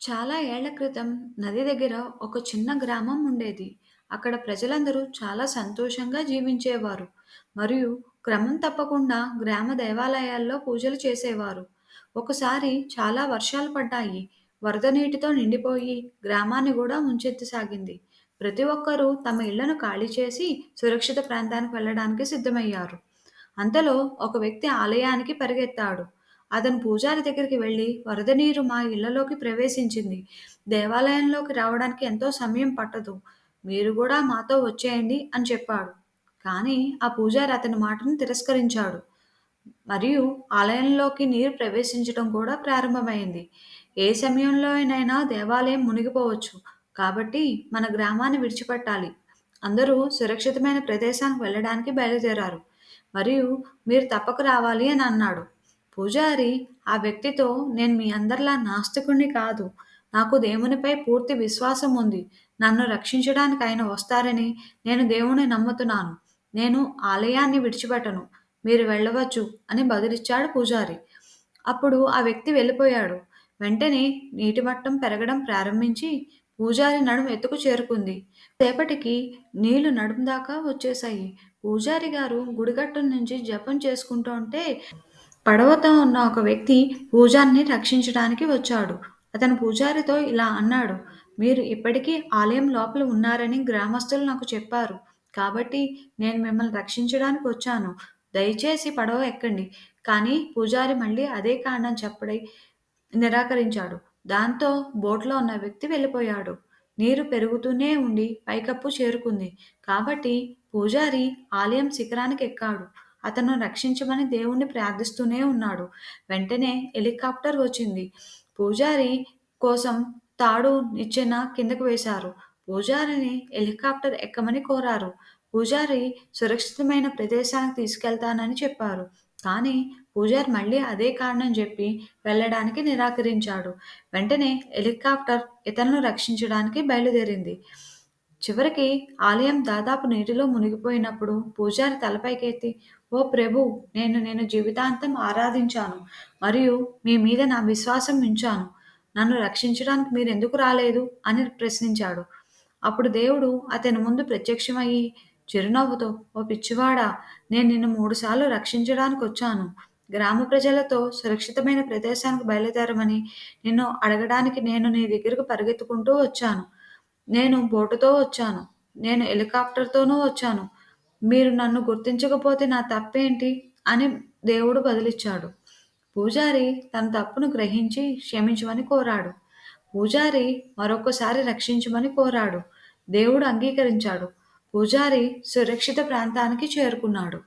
చాలా ఏళ్ళ క్రితం నది దగ్గర ఒక చిన్న గ్రామం ఉండేది. అక్కడ ప్రజలందరూ చాలా సంతోషంగా జీవించేవారు మరియు క్రమం తప్పకుండా గ్రామ దేవాలయాల్లో పూజలు చేసేవారు. ఒకసారి చాలా వర్షాలు పడ్డాయి. వరద నీటితో నిండిపోయి గ్రామాన్ని కూడా ముంచెత్తసాగింది. ప్రతి ఒక్కరూ తమ ఇళ్ళను ఖాళీ చేసి సురక్షిత ప్రాంతానికి వెళ్ళడానికి సిద్ధమయ్యారు. అంతలో ఒక వ్యక్తి ఆలయానికి పరిగెత్తాడు. అతను పూజారి దగ్గరికి వెళ్ళి "వరద నీరు మా ఇళ్ళలోకి ప్రవేశించింది. దేవాలయంలోకి రావడానికి ఎంతో సమయం పట్టదు. మీరు కూడా మాతో వచ్చేయండి" అని చెప్పాడు. కానీ ఆ పూజారి అతని మాటను తిరస్కరించాడు. మరియు ఆలయంలోకి నీరు ప్రవేశించడం కూడా ప్రారంభమైంది. ఏ సమయంలోనైనా దేవాలయం మునిగిపోవచ్చు. కాబట్టి మన గ్రామాన్ని విడిచిపెట్టాలి. అందరూ సురక్షితమైన ప్రదేశానికి వెళ్ళడానికి బయలుదేరారు. మరియు మీరు తప్పక రావాలి అని అన్నాడు. పూజారి ఆ వ్యక్తితో నేను మీ అందరిలా నాస్తికుణ్ణి కాదు. నాకు దేవునిపై పూర్తి విశ్వాసం ఉంది. నన్ను రక్షించడానికి ఆయన వస్తారని నేను దేవుని నమ్ముతున్నాను. నేను ఆలయాన్ని విడిచిపెట్టను. మీరు వెళ్ళవచ్చు అని బదులిచ్చాడు పూజారి. అప్పుడు ఆ వ్యక్తి వెళ్ళిపోయాడు. వెంటనే నీటి మట్టం పెరగడం ప్రారంభించి పూజారి నడుం ఎత్తుకు చేరుకుంది. సేపటికి నీళ్ళు నడుము దాకా వచ్చేశాయి. పూజారి గారు గుడిగట్టు నుంచి జపం చేసుకుంటూ ఉంటే పడవతో ఉన్న ఒక వ్యక్తి పూజారిని రక్షించడానికి వచ్చాడు. అతను పూజారితో ఇలా అన్నాడు: "మీరు ఇప్పటికీ ఆలయం లోపల ఉన్నారని గ్రామస్తులు నాకు చెప్పారు. కాబట్టి నేను మిమ్మల్ని రక్షించడానికి వచ్చాను. దయచేసి పడవ ఎక్కండి. కానీ పూజారి మళ్ళీ అదే కారణం చెప్పడి నిరాకరించాడు. దాంతో బోట్లో ఉన్న వ్యక్తి వెళ్ళిపోయాడు. నీరు పెరుగుతూనే ఉండి పైకప్పు చేరుకుంది. కాబట్టి పూజారి ఆలయం శిఖరానికి ఎక్కాడు. అతను రక్షించమని దేవుణ్ణి ప్రార్థిస్తూనే ఉన్నాడు. వెంటనే హెలికాప్టర్ వచ్చింది. పూజారి కోసం తాడు నిచ్చెన కిందకు వేశారు. పూజారిని హెలికాప్టర్ ఎక్కమని కోరారు. పూజారి సురక్షితమైన ప్రదేశానికి తీసుకెళ్తానని చెప్పారు. కానీ పూజారి మళ్ళీ అదే కారణం చెప్పి వెళ్ళడానికి నిరాకరించాడు. వెంటనే హెలికాప్టర్ ఇతరులను రక్షించడానికి బయలుదేరింది. చివరికి ఆలయం దాదాపు నీటిలో మునిగిపోయినప్పుడు పూజారి తలపైకెత్తి, "ఓ ప్రభు నేను నేను జీవితాంతం ఆరాధించాను మరియు మీ మీద నా విశ్వాసం ఉంచాను. నన్ను రక్షించడానికి మీరెందుకు రాలేదు" అని ప్రశ్నించాడు. అప్పుడు దేవుడు అతని ముందు ప్రత్యక్షమయ్యి చిరునవ్వుతో, "ఓ పిచ్చివాడా! నేను నిన్ను మూడుసార్లు రక్షించడానికొచ్చాను. గ్రామ ప్రజలతో సురక్షితమైన ప్రదేశానికి బయలుదేరమని నిన్ను అడగడానికి నేను నీ దగ్గరకు పరిగెత్తుకుంటూ వచ్చాను. నేను బోటుతో వచ్చాను. నేను హెలికాప్టర్తోనూ వచ్చాను. మీరు నన్ను గుర్తించకపోతే నా తప్పేంటి" అని దేవుడు బదిలిచ్చాడు పూజారి తన తప్పును గ్రహించి క్షమించమని కోరాడు. పూజారి మరొకసారి రక్షించమని కోరాడు. దేవుడు అంగీకరించాడు. పూజారి సురక్షిత ప్రాంతానికి చేరుకున్నాడు.